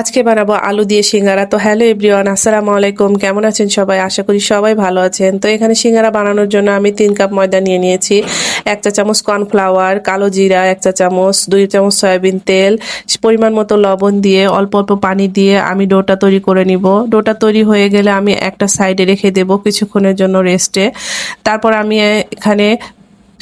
আজকে বানাবো আলু দিয়ে সিঙ্গারা। তো হ্যালো এভরিওয়ান আসসালামু আলাইকুম। কেমন আছেন সবাই? আশা করি সবাই ভালো আছেন। তো এখানে সিঙ্গারা বানানোর জন্য আমি তিন কাপ ময়দা নিয়ে নিয়েছি। এক চা চামচ কর্নফ্লাওয়ার, কালো জিরা, এক চা চামচ, দুই চামচ সয়াবিন তেল, পরিমাণ মতো লবণ দিয়ে অল্প অল্প পানি দিয়ে আমি ডোটা তৈরি করে নিব। ডোটা তৈরি হয়ে গেলে আমি একটা সাইডে রেখে দেব কিছুক্ষণের জন্য রেস্টে তারপর আমি এখানে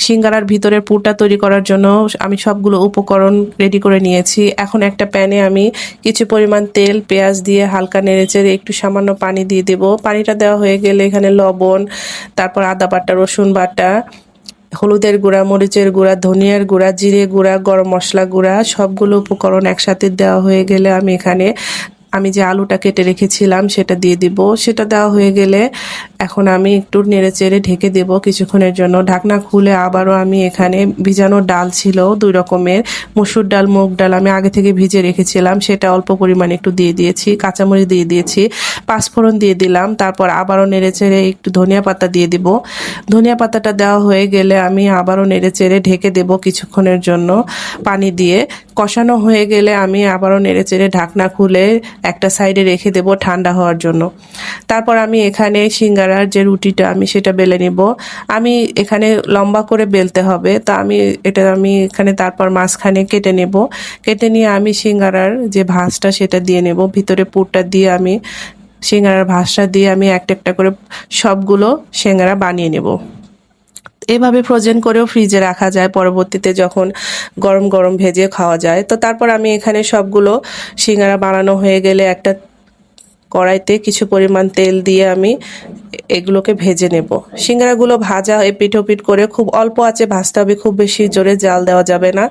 সিঙ্গারার ভিতরের পুরটা তৈরি করার জন্য আমি সবগুলো উপকরণ রেডি করে নিয়েছি। এখন একটা প্যানে আমি কিছু পরিমাণ তেল, পেঁয়াজ দিয়ে হালকা নেড়েচেড়ে একটু সামান্য পানি দিয়ে দেব। পানিটা দেওয়া হয়ে গেলে এখানে লবণ, তারপর আদা বাটা, রসুন বাটা, হলুদের গুঁড়া, মরিচের গুঁড়া, ধনিয়ার গুঁড়া, জিরে গুঁড়া, গরম মশলা গুঁড়া, সবগুলো উপকরণ একসাথে দেওয়া হয়ে গেলে আমি এখানে আমি যে আলুটা কেটে রেখেছিলাম, সেটা দিয়ে দিব। সেটা দেওয়া হয়ে গেলে এখন আমি একটু নেড়ে চেড়ে ঢেকে দেব কিছুক্ষণের জন্য। ঢাকনা খুলে আবারও আমি এখানে ভিজানো ডাল ছিল, দুই রকমের। মসুর ডাল, মুগ ডাল আমি আগে থেকে ভিজে রেখেছিলাম, সেটা অল্প পরিমাণে একটু দিয়ে দিয়েছি, কাঁচামরিচ দিয়ে দিয়েছি, পাঁচফোড়ন দিয়ে দিলাম, তারপর আবারও নেড়ে চেড়ে একটু ধনিয়া পাতা দিয়ে দিব। ধনিয়া পাতাটা দেওয়া হয়ে গেলে আমি আবারও নেড়ে চেড়ে ঢেকে দেব কিছুক্ষণের জন্য পানি দিয়ে। কষানো হয়ে গেলে আমি আবারও নেড়ে চেড়ে ঢাকনা খুলে একটা সাইডে রেখে দেব ঠান্ডা হওয়ার জন্য। তারপর আমি এখানে সিঙ্গারার যে রুটিটা, আমি সেটা বেলে নিব। আমি এখানে লম্বা করে বেলতে হবে, তা আমি এটা আমি এখানে তারপর মাঝখানে কেটে নেব। কেটে নিয়ে আমি সিঙ্গারার যে ভাঁজটা, সেটা দিয়ে নেব। ভিতরে পুরটা দিয়ে আমি সিঙ্গারার ভাঁজটা দিয়ে আমি একটা একটা করে সবগুলো সিঙ্গারা বানিয়ে নেব। এভাবে ফ্রোজেন করেও ফ্রিজে রাখা যায়। পরবর্তীতে যখন গরম গরম ভেজে খাওয়া যায়। তো তারপর আমি এখানে সবগুলো সিঙ্গারা বানানো হয়ে গেলে একটা কড়াইতে কিছু পরিমাণ তেল দিয়ে আমি এগুলোকে ভেজে নেব। সিঙ্গারাগুলো ভাজা এপিট ওপিট করে খুব অল্প আছে ভাজতে হবে, খুব বেশি জোরে জাল দেওয়া যাবে না।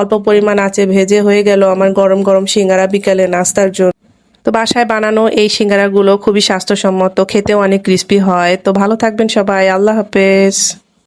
অল্প পরিমাণ আছে ভেজে হয়ে গেল আমার গরম গরম সিঙ্গারা বিকালে নাস্তার জন্য। তো বাসায় বানানো এই সিঙ্গারাগুলো খুবই স্বাস্থ্যসম্মত, খেতেও অনেক ক্রিস্পি হয়। তো ভালো থাকবেন সবাই, আল্লাহ হাফেজ।